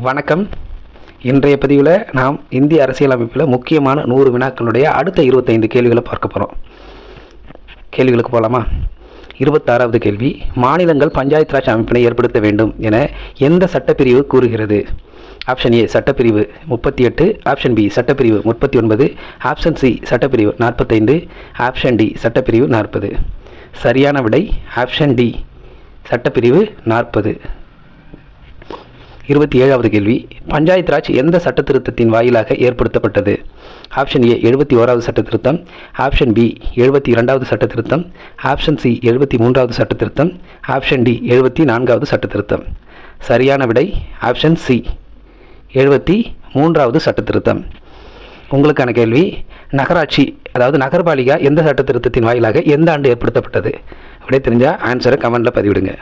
வணக்கம். இன்றைய பதிவில் நாம் இந்திய அரசியலமைப்பில் முக்கியமான நூறு வினாக்களுடைய அடுத்த இருபத்தைந்து கேள்விகளை பார்க்க போகிறோம் கேள்விகளுக்கு போகலாமா இருபத்தாறாவது கேள்வி மாநிலங்கள் பஞ்சாயத்து ராஜ் அமைப்பினை ஏற்படுத்த வேண்டும் என எந்த சட்டப்பிரிவு கூறுகிறது? ஆப்ஷன் ஏ சட்டப்பிரிவு முப்பத்தி எட்டு ஆப்ஷன் பி சட்டப்பிரிவு முப்பத்தி ஒன்பது ஆப்ஷன் சி சட்டப்பிரிவு நாற்பத்தைந்து ஆப்ஷன் டி சட்டப்பிரிவு நாற்பது. சரியான விடை ஆப்ஷன் டி சட்டப்பிரிவு நாற்பது. இருபத்தி ஏழாவது கேள்வி. பஞ்சாயத் ராஜ் எந்த சட்ட திருத்தத்தின் வாயிலாக ஏற்படுத்தப்பட்டது? ஆப்ஷன் ஏ எழுபத்தி ஓராவது சட்ட திருத்தம் ஆப்ஷன் பி எழுபத்தி இரண்டாவது சட்ட திருத்தம் ஆப்ஷன் சி எழுபத்தி மூன்றாவது சட்ட திருத்தம் ஆப்ஷன் டி எழுபத்தி நான்காவது சட்ட திருத்தம் சரியான விடை ஆப்ஷன் சி எழுபத்தி மூன்றாவது சட்ட திருத்தம் உங்களுக்கான கேள்வி நகராட்சி அதாவது நகர்பாலிகா எந்த சட்ட திருத்தத்தின் வாயிலாக எந்த ஆண்டு ஏற்படுத்தப்பட்டது? அப்படியே தெரிஞ்சால் ஆன்சரை கமெண்டில் பதிவிடுங்க.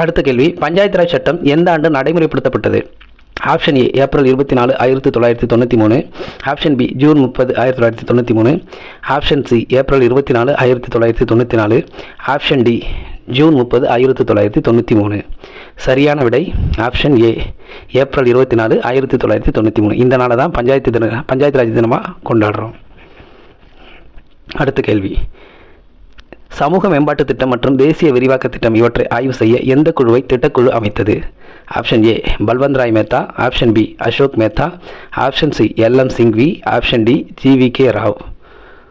அடுத்த கேள்வி பஞ்சாயத்து ராஜ் சட்டம் எந்த ஆண்டு நடைமுறைப்படுத்தப்பட்டது? ஆப்ஷன் ஏ ஏப்ரல் இருபத்தி நாலு ஆயிரத்தி தொள்ளாயிரத்தி தொண்ணூற்றி மூணு ஆப்ஷன் பி ஜூன் முப்பது ஆயிரத்தி தொள்ளாயிரத்தி தொண்ணூற்றி மூணு ஆப்ஷன் சி ஏப்ரல் இருபத்தி நாலு ஆயிரத்தி தொள்ளாயிரத்தி தொண்ணூற்றி நாலு ஆப்ஷன் டி ஜூன் முப்பது ஆயிரத்தி தொள்ளாயிரத்தி தொண்ணூற்றி மூணு சரியான விடை ஆப்ஷன் ஏ ஏப்ரல் இருபத்தி நாலு ஆயிரத்தி தொள்ளாயிரத்தி தொண்ணூற்றி மூணு இந்த நாளை தான் பஞ்சாயத்து தின பஞ்சாயத்து ராஜ் தினமாக கொண்டாடுறோம். அடுத்த கேள்வி. சமூக மேம்பாட்டு திட்டம் மற்றும் தேசிய விரிவாக்க திட்டம் இவற்றை ஆய்வு செய்ய எந்த குழுவை திட்டக்குழு அமைத்தது? Option A Balwant Rai Mehta. Option B Ashok Mehta. Option C LM Singhvi. Option D GV K Rao.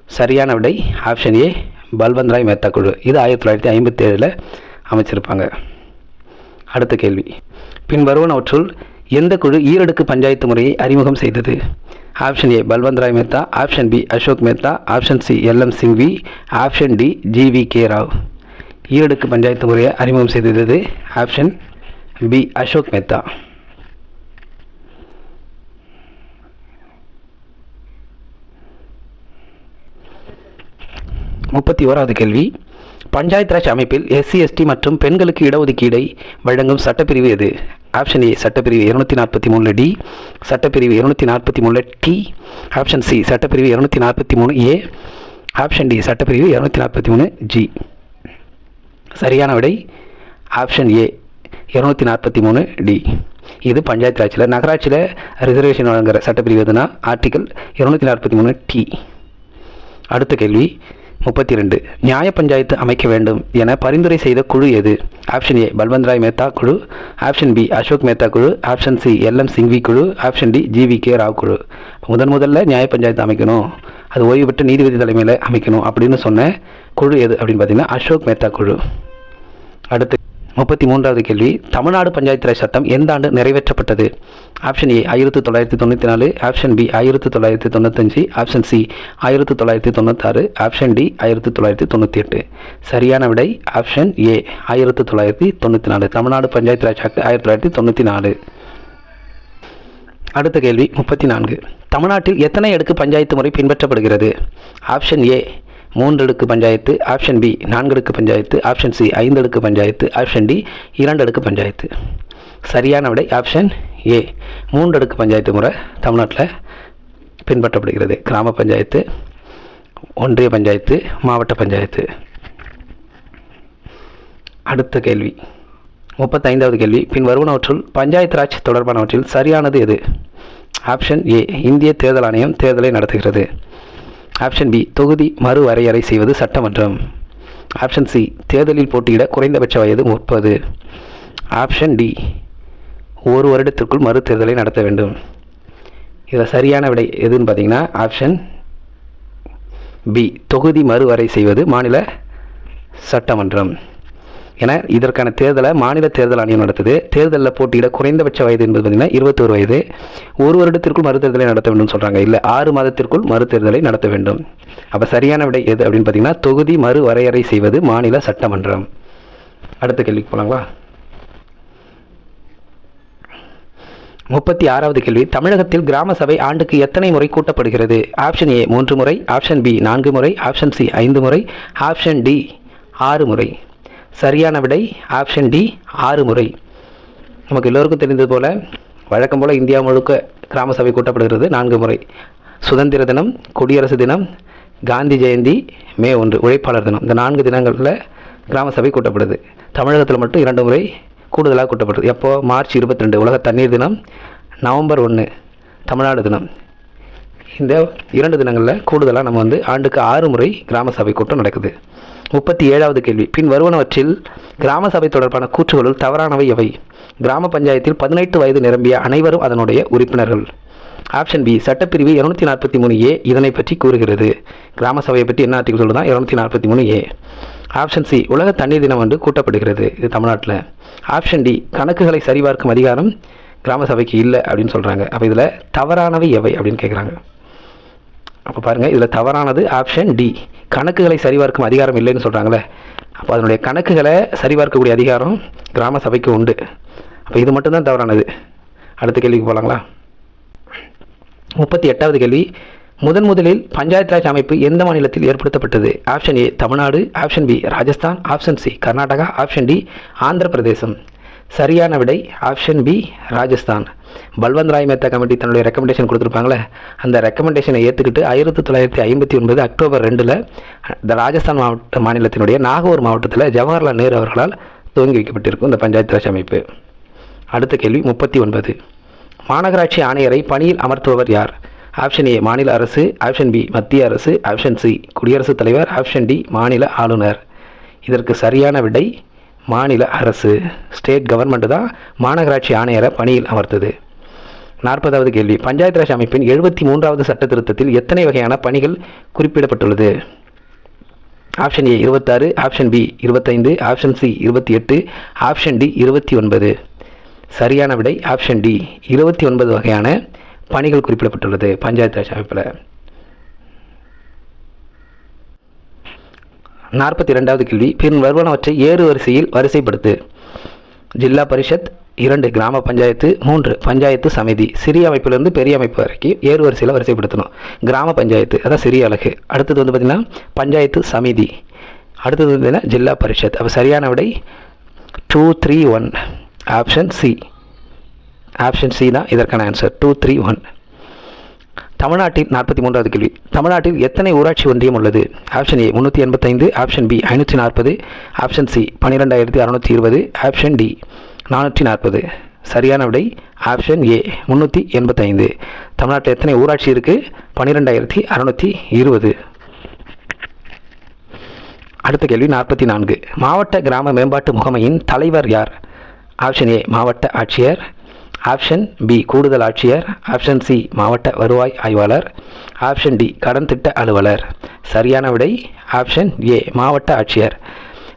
சரியான விடை ஆப்ஷன் ஏ பல்வந்த் ராய் மேத்தா குழு. இது ஆயிரத்தி தொள்ளாயிரத்தி ஐம்பத்தி ஏழில் அமைச்சிருப்பாங்க. அடுத்த கேள்வி. பின்வருவனவற்றுள் எந்த குழு ஈரடுக்கு பஞ்சாயத்து முறையை அறிமுகம் செய்தது? Option A Balwant Rai Mehta option B Ashok Mehta option C LM Singhvi option D GV K Rao. ஈரடுக்கு panchayat முறையை அறிமுகம் செய்தது ஆப்ஷன் பி அசோக் மேத்தா. முப்பத்தி ஓராவது கேள்வி. பஞ்சாயத் ராஜ் அமைப்பில் எஸ்சி எஸ்டி மற்றும் பெண்களுக்கு இடஒதுக்கீடை வழங்கும் சட்டப்பிரிவு எது? ஆப்ஷன் ஏ சட்டப்பிரிவு இருநூத்தி நாற்பத்தி மூணு டி சட்டப்பிரிவு இருநூத்தி நாற்பத்தி மூணு டி ஆப்ஷன் சி சட்டப்பிரிவு இருநூத்தி நாற்பத்தி மூணு ஏ ஆப்ஷன் டி சட்டப்பிரிவு இருநூத்தி நாற்பத்தி மூணு ஜி சரியான விடை ஆப்ஷன் ஏ இருநூத்தி நாற்பத்தி மூணு டி இது பஞ்சாயத்து ராஜில் நகராட்சியில் ரிசர்வேஷன் வழங்குகிற சட்டப்பிரிவு எதுனா ஆர்டிகல் இருநூத்தி நாற்பத்தி மூணு டி அடுத்த கேள்வி முப்பத்தி ரெண்டு நியாய பஞ்சாயத்து அமைக்க வேண்டும் என பரிந்துரை செய்த குழு எது? ஆப்ஷன் ஏ பல்வந்த் ராய் மேத்தா குழு. ஆப்ஷன் பி அசோக் மேத்தா குழு. Option C L M Singhvi குழு. Option D GV K Rao குழு. முதன் முதல்ல நியாய பஞ்சாயத்து அமைக்கணும். அது ஓய்வு பெற்ற நீதிபதி தலைமையில் அமைக்கணும் அப்படின்னு சொன்ன குழு எது அப்படின்னு பார்த்தீங்கன்னா அசோக் மேத்தா குழு. அடுத்து முப்பத்தி மூன்றாவது கேள்வி. தமிழ்நாடு பஞ்சாயத்து ராஜ் சட்டம் எந்த ஆண்டு நிறைவேற்றப்பட்டது? ஆப்ஷன் ஏ ஆயிரத்தி தொள்ளாயிரத்தி தொண்ணூற்றி நாலு. ஆப்ஷன் பி ஆயிரத்தி தொள்ளாயிரத்தி தொண்ணூத்தஞ்சு. ஆப்ஷன் சி ஆயிரத்தி தொள்ளாயிரத்தி தொண்ணூத்தாறு. ஆப்ஷன் டி ஆயிரத்தி தொள்ளாயிரத்தி தொண்ணூற்றி எட்டு சரியான விடை ஆப்ஷன் ஏ ஆயிரத்தி தொள்ளாயிரத்தி தொண்ணூற்றி நாலு. தமிழ்நாடு பஞ்சாயத்து ராஜ் ஆக்ட் ஆயிரத்தி தொள்ளாயிரத்தி தொண்ணூற்றி நாலு. அடுத்த கேள்வி முப்பத்தி நான்கு. தமிழ்நாட்டில் எத்தனை அடுக்கு பஞ்சாயத்து முறை பின்பற்றப்படுகிறது? ஆப்ஷன் ஏ மூன்றடுக்கு பஞ்சாயத்து ஆப்ஷன் பி நான்கடுக்கு பஞ்சாயத்து ஆப்ஷன் சி ஐந்து அடுக்கு பஞ்சாயத்து ஆப்ஷன் டி இரண்டு அடுக்கு பஞ்சாயத்து. சரியான விடை ஆப்ஷன் ஏ. மூன்றடுக்கு பஞ்சாயத்து முறை தமிழ்நாட்டில் பின்பற்றப்படுகிறது. கிராம பஞ்சாயத்து ஒன்றிய பஞ்சாயத்து மாவட்ட பஞ்சாயத்து. அடுத்த கேள்வி. முப்பத்தைந்தாவது கேள்வி. பின் வருவனவற்றுள் பஞ்சாயத்து ராஜ் தொடர்பானவற்றில் சரியானது எது? Option A. இந்திய தேர்தல் ஆணையம் தேர்தலை நடத்துகிறது. ஆப்ஷன் பி தொகுதி மறுவரையறை செய்வது சட்டமன்றம். ஆப்ஷன் சி தேர்தலில் போட்டியிட குறைந்தபட்ச வயது முப்பது. ஆப்ஷன் டி ஒரு வருடத்திற்குள் மறு தேர்தலை நடத்த வேண்டும். இதில் சரியான விடை எதுன்னு பார்த்தீங்கன்னா ஆப்ஷன் பி தொகுதி மறுவரை செய்வது மாநில சட்டமன்றம். என இதற்கான தேர்தலை மாநில தேர்தல் ஆணையம் நடத்துது. தேர்தலில் போட்டியிட குறைந்தபட்ச வயது என்பது பார்த்திங்கன்னா இருபத்தோரு வயது. ஒரு வருடத்திற்குள் மறுதேர்தலை நடத்த வேண்டும் சொல்கிறாங்க இல்லை ஆறு மாதத்திற்குள் மறுதேர்தலை நடத்த வேண்டும். அப்போ சரியான விடை எது அப்படின்னு பார்த்தீங்கன்னா தொகுதி மறு வரையறை செய்வது மாநில சட்டமன்றம். அடுத்த கேள்விக்கு போகலாங்களா முப்பத்தி ஆறாவது கேள்வி. தமிழகத்தில் கிராம சபை ஆண்டுக்கு எத்தனை முறை கூட்டப்படுகிறது? ஆப்ஷன் ஏ மூன்று முறை ஆப்ஷன் பி நான்கு முறை ஆப்ஷன் சி ஐந்து முறை ஆப்ஷன் டி ஆறு முறை. சரியான விடை ஆப்ஷன் டி ஆறு முறை. நமக்கு எல்லோருக்கும் தெரிந்தது போல வழக்கம் போல இந்தியா முழுக்க கிராம சபை கூட்டப்படுகிறது நான்கு முறை. சுதந்திர தினம் குடியரசு தினம் காந்தி ஜெயந்தி மே ஒன்று உழைப்பாளர் தினம். இந்த நான்கு தினங்களில் கிராம சபை கூட்டப்படுது. தமிழகத்தில் மட்டும் இரண்டு முறை கூடுதலாக கூட்டப்படுது. எப்போது மார்ச் இருபத்தி ரெண்டு உலக தண்ணீர் தினம் நவம்பர் ஒன்று தமிழ்நாடு தினம். இந்த இரண்டு தினங்களில் கூடுதலாக நம்ம வந்து ஆண்டுக்கு ஆறு முறை கிராம சபை கூட்டம் நடக்குது. முப்பத்தி ஏழாவது கேள்வி. பின் வருவனவற்றில் கிராம சபை தொடர்பான கூற்றுகளுள் தவறானவை எவை? கிராம பஞ்சாயத்தில் பதினெட்டு வயது நிரம்பிய அனைவரும் அதனுடைய உறுப்பினர்கள். ஆப்ஷன் பி சட்டப்பிரிவு இருநூத்தி நாற்பத்தி மூணு ஏ இதனை பற்றி கூறுகிறது. கிராம சபையை பற்றி என்ன ஆர்டிகல் சொல்லுதான் இருநூத்தி நாற்பத்தி மூணு ஏ. ஆப்ஷன் சி உலக தண்ணீர் தினம் வந்து கூட்டப்படுகிறது. இது தமிழ்நாட்டில். ஆப்ஷன் டி கணக்குகளை சரிபார்க்கும் அதிகாரம் கிராம சபைக்கு இல்லை அப்படின்னு சொல்கிறாங்க அப்போ இதில் தவறானவை எவை அப்படின்னு கேட்குறாங்க அப்போ பாருங்கள் இதில் தவறானது ஆப்ஷன் டி கணக்குகளை சரிபார்க்கும் அதிகாரம் இல்லைன்னு சொல்கிறாங்களே அப்போ அதனுடைய கணக்குகளை சரிபார்க்கக்கூடிய அதிகாரம் கிராம சபைக்கு உண்டு. அப்போ இது மட்டும்தான் தவறானது. அடுத்த கேள்விக்கு போகலாங்களா முப்பத்தி எட்டாவது கேள்வி. முதன் முதலில் பஞ்சாயத்து ராஜ் அமைப்பு எந்த மாநிலத்தில் ஏற்படுத்தப்பட்டது? Option A Tamil Nadu. Option B Rajasthan. Option C Karnataka. Option D Andhra Pradesh சரியான விடை option B Rajasthan. Balwant Rai Mehta committee தன்னுடைய ரெக்கமெண்டேஷன் கொடுத்துருப்பாங்களே அந்த ரெக்கமெண்டேஷனை ஏற்றுக்கிட்டு ஆயிரத்தி தொள்ளாயிரத்தி ஐம்பத்தி ஒன்பது அக்டோபர் ரெண்டில் இந்த ராஜஸ்தான் மாவட்ட மாநிலத்தினுடைய நாகூர் மாவட்டத்தில் ஜவஹர்லால் நேரு அவர்களால் துவங்கி வைக்கப்பட்டிருக்கும் இந்த பஞ்சாயத்து ராஜ் அமைப்பு. அடுத்த கேள்வி முப்பத்தி ஒன்பது. மாநகராட்சி ஆணையரை பணியில் அமர்த்துபவர் யார்? ஆப்ஷன் ஏ மாநில அரசு ஆப்ஷன் பி மத்திய அரசு ஆப்ஷன் சி குடியரசுத் தலைவர் ஆப்ஷன் டி மாநில ஆளுநர். இதற்கு சரியான விடை மாநில அரசு ஸ்டேட் கவர்மெண்ட் தான் மாநகராட்சி ஆணையரை பணியில் அமர்த்தது. நாற்பதாவது கேள்வி. பஞ்சாயத்து ராஜ் அமைப்பின் எழுபத்தி மூன்றாவது சட்ட திருத்தத்தில் எத்தனை வகையான பணிகள் குறிப்பிடப்பட்டுள்ளது? ஆப்ஷன் ஏ இருபத்தாறு ஆப்ஷன் பி இருபத்தைந்து ஆப்ஷன் சி இருபத்தி எட்டு ஆப்ஷன் டி இருபத்தி ஒன்பது. சரியான விடை ஆப்ஷன் டி இருபத்தி ஒன்பது வகையான பணிகள் குறிப்பிடப்பட்டுள்ளது பஞ்சாயத்து ராஜ் அமைப்பில். நாற்பத்தி ரெண்டாவது கேள்வி. பின் வருவனவற்றை ஏறு வரிசையில் வரிசைப்படுத்து. ஜில்லா பரிஷத் இரண்டு கிராம பஞ்சாயத்து மூன்று பஞ்சாயத்து சமிதி. சிறிய அமைப்பிலிருந்து பெரிய அமைப்பு வரைக்கும் ஏறு வரிசையில் வரிசைப்படுத்தணும். கிராம பஞ்சாயத்து அதான் சிறிய அழகு. அடுத்தது வந்து பார்த்திங்கன்னா பஞ்சாயத்து சமிதி. அடுத்தது வந்து பார்த்திங்கன்னா ஜில்லா பரிஷத். அப்போ சரியான விடை? Two three one option C option C தான் இதற்கான ஆன்சர் டூ த்ரீ ஒன் தமிழ்நாட்டில் நாற்பத்தி மூன்றாவது கேள்வி. தமிழ்நாட்டில் எத்தனை ஊராட்சி ஒன்றியம் உள்ளது? ஆப்ஷன் ஏ முந்நூற்றி எண்பத்தைந்து ஆப்ஷன் பி ஐநூற்றி நாற்பது ஆப்ஷன் சி பன்னிரெண்டாயிரத்தி அறநூற்றி இருபது ஆப்ஷன் டி நானூற்றி நாற்பது. சரியான விடை ஆப்ஷன் ஏ முந்நூற்றி எண்பத்தைந்து. தமிழ்நாட்டில் எத்தனை ஊராட்சி இருக்குது பன்னிரெண்டாயிரத்தி அறநூற்றி இருபது. அடுத்த கேள்வி நாற்பத்தி நான்கு. மாவட்ட கிராம மேம்பாட்டு முகமையின் தலைவர் யார்? ஆப்ஷன் ஏ மாவட்ட ஆட்சியர் ஆப்ஷன் பி கூடுதல் ஆட்சியர். ஆப்ஷன் சி மாவட்ட வருவாய் ஆய்வாளர். ஆப்ஷன் டி கடன் திட்ட அலுவலர். சரியான விடை ஆப்ஷன் ஏ மாவட்ட ஆட்சியர்.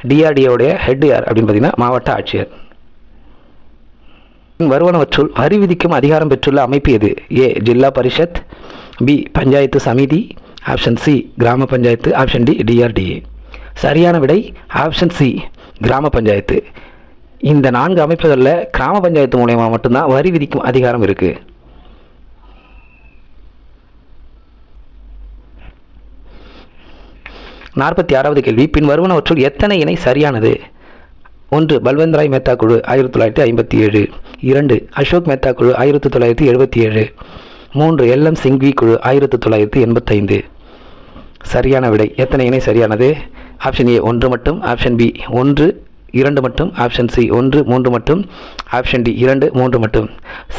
டிஆர்டிஓடைய ஹெட் யார் அப்படின்னு பார்த்தீங்கன்னா மாவட்ட ஆட்சியர். வருவனவற்றுள் வரி விதிக்கும் அதிகாரம் பெற்றுள்ள அமைப்பு எது? A Zilla Parishad. B panchayat samiti. Option C கிராம பஞ்சாயத்து. ஆப்ஷன் டி டிஆர்டிஏ சரியான விடை ஆப்ஷன் சி கிராம பஞ்சாயத்து. இந்த நான்கு அமைப்புகளில் கிராம பஞ்சாயத்து மூலயமா மட்டும்தான் வரி விதிக்கும் அதிகாரம் இருக்குது நாற்பத்தி ஆறாவது கேள்வி பின் வருவனவற்றுள் எத்தனை இணை சரியானது? ஒன்று பல்வந்த்ராய் மேத்தா குழு ஆயிரத்தி தொள்ளாயிரத்தி ஐம்பத்தி ஏழு. இரண்டு அசோக் மேத்தா குழு ஆயிரத்தி தொள்ளாயிரத்தி எழுபத்தி ஏழு. மூன்று எல்எம் சிங்வி குழு ஆயிரத்தி தொள்ளாயிரத்தி எண்பத்தைந்து. சரியான விடை எத்தனை இணை சரியானது? ஆப்ஷன் ஏ ஒன்று மட்டும். ஆப்ஷன் பி ஒன்று. இரண்டு மட்டும் ஆப்ஷன் சி ஒன்று மூன்று மட்டும் ஆப்ஷன் டி இரண்டு மூன்று மட்டும்.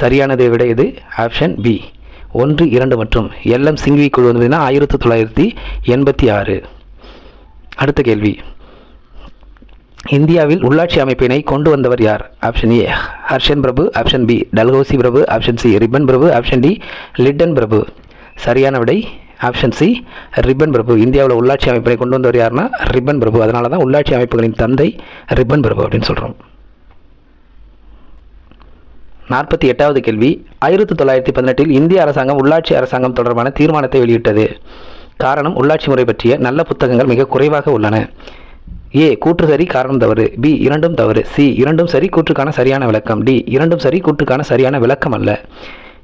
சரியானதை விட இது ஆப்ஷன் பி ஒன்று இரண்டு மற்றும். எல்எம் சிங்வி குழு வந்து ஆயிரத்தி தொள்ளாயிரத்தி எண்பத்தி ஆறு. அடுத்த கேள்வி. இந்தியாவில் உள்ளாட்சி அமைப்பினை கொண்டு வந்தவர் யார்? ஆப்ஷன் ஏ ஹர்ஷன் பிரபு. ஆப்ஷன் பி டல்ஹோசி பிரபு. ஆப்ஷன் சி ரிப்பன் பிரபு. ஆப்ஷன் டி லிட்டன் பிரபு. சரியான விடை ஆப்ஷன் சி ரிப்பன் பிரபு இந்தியாவில் உள்ளாட்சி அமைப்பினை கொண்டு வந்தவர் யாருன்னா? ரிப்பன் பிரபு அதனால தான் உள்ளாட்சி அமைப்புகளின் தந்தை ரிப்பன் பிரபு அப்படின்னு சொல்கிறோம் நாற்பத்தி எட்டாவது கேள்வி ஆயிரத்தி தொள்ளாயிரத்தி பதினெட்டில் இந்திய அரசாங்கம் உள்ளாட்சி அரசாங்கம் தொடர்பான தீர்மானத்தை வெளியிட்டது. காரணம் உள்ளாட்சி முறை பற்றிய நல்ல புத்தகங்கள் மிக குறைவாக உள்ளன. ஏ கூற்று சரி காரணம் தவறு. பி இரண்டும் தவறு. சி இரண்டும் சரி கூற்றுக்கான சரியான விளக்கம். டி இரண்டும் சரி கூற்றுக்கான சரியான விளக்கம் அல்ல.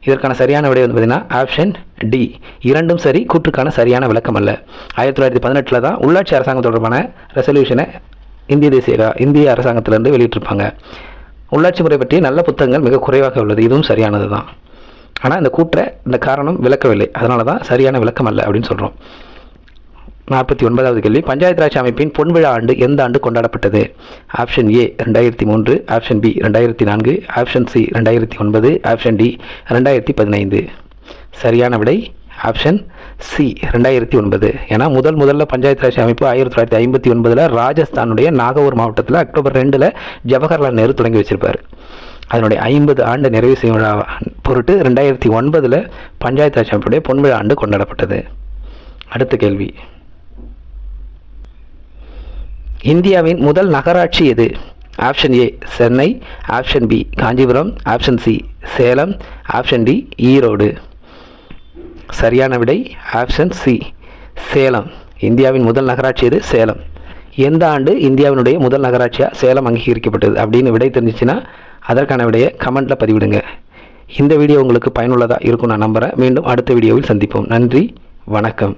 இதற்கான சரியான விடை வந்து பார்த்தீங்கன்னா ஆப்ஷன் டி இரண்டும் சரி கூற்றுக்கான சரியான விளக்கம் அல்ல. ஆயிரத்தி தொள்ளாயிரத்தி பதினெட்டில் தான் உள்ளாட்சி அரசாங்கம் தொடர்பான ரெசல்யூஷனை இந்திய தேசிய இந்திய அரசாங்கத்திலிருந்து வெளியிட்டிருப்பாங்க. உள்ளாட்சி முறை பற்றி நல்ல புத்தகங்கள் மிக குறைவாக உள்ளது. இதுவும் சரியானது தான் ஆனால் இந்த கூற்றை இந்த காரணம் விளக்கவில்லை. அதனால தான் சரியான விளக்கம் அல்ல அப்படின்னு சொல்கிறோம் நாற்பத்தி ஒன்பதாவது கேள்வி. பஞ்சாயத்து ராஜ் அமைப்பின் பொன்விழா ஆண்டு எந்த ஆண்டு கொண்டாடப்பட்டது? ஆப்ஷன் ஏ ரெண்டாயிரத்தி மூன்று. ஆப்ஷன் பி ரெண்டாயிரத்தி நான்கு. ஆப்ஷன் சி ரெண்டாயிரத்தி ஒன்பது. ஆப்ஷன் டி ரெண்டாயிரத்தி பதினைந்து. சரியான விடை ஆப்ஷன் சி ரெண்டாயிரத்தி ஒன்பது. ஏன்னா முதல் முதல்ல பஞ்சாயத்து ராஜ் அமைப்பு ஆயிரத்தி தொள்ளாயிரத்தி ஐம்பத்தி ஒன்பதில் ராஜஸ்தானுடைய நாகூர் மாவட்டத்தில் அக்டோபர் ரெண்டில் ஜவஹர்லால் நேரு தொடங்கி வச்சிருப்பார். அதனுடைய ஐம்பது ஆண்டு நிறைவு செய்யும் விழா பொருட்டு ரெண்டாயிரத்தி ஒன்பதில் பஞ்சாயத்து ராஜ் அமைப்புடைய பொன்விழா ஆண்டு கொண்டாடப்பட்டது. அடுத்த கேள்வி. இந்தியாவின் முதல் நகராட்சி எது? Option A Chennai. Option B Kanchipuram. Option C Salem. Option D Erode. சரியான விடை ஆப்ஷன் சி சேலம். இந்தியாவின் முதல் நகராட்சி எது? சேலம். எந்த ஆண்டு இந்தியாவினுடைய முதல் நகராட்சியாக சேலம் அங்கீகரிக்கப்பட்டது அப்படின்னு விடை தெரிஞ்சிச்சுன்னா அதற்கான விடையை கமெண்ட்டில் பதிவிடுங்க. இந்த வீடியோ உங்களுக்கு பயனுள்ளதாக இருக்கும் நான் நம்புகிறேன் மீண்டும் அடுத்த வீடியோவில் சந்திப்போம். நன்றி வணக்கம்.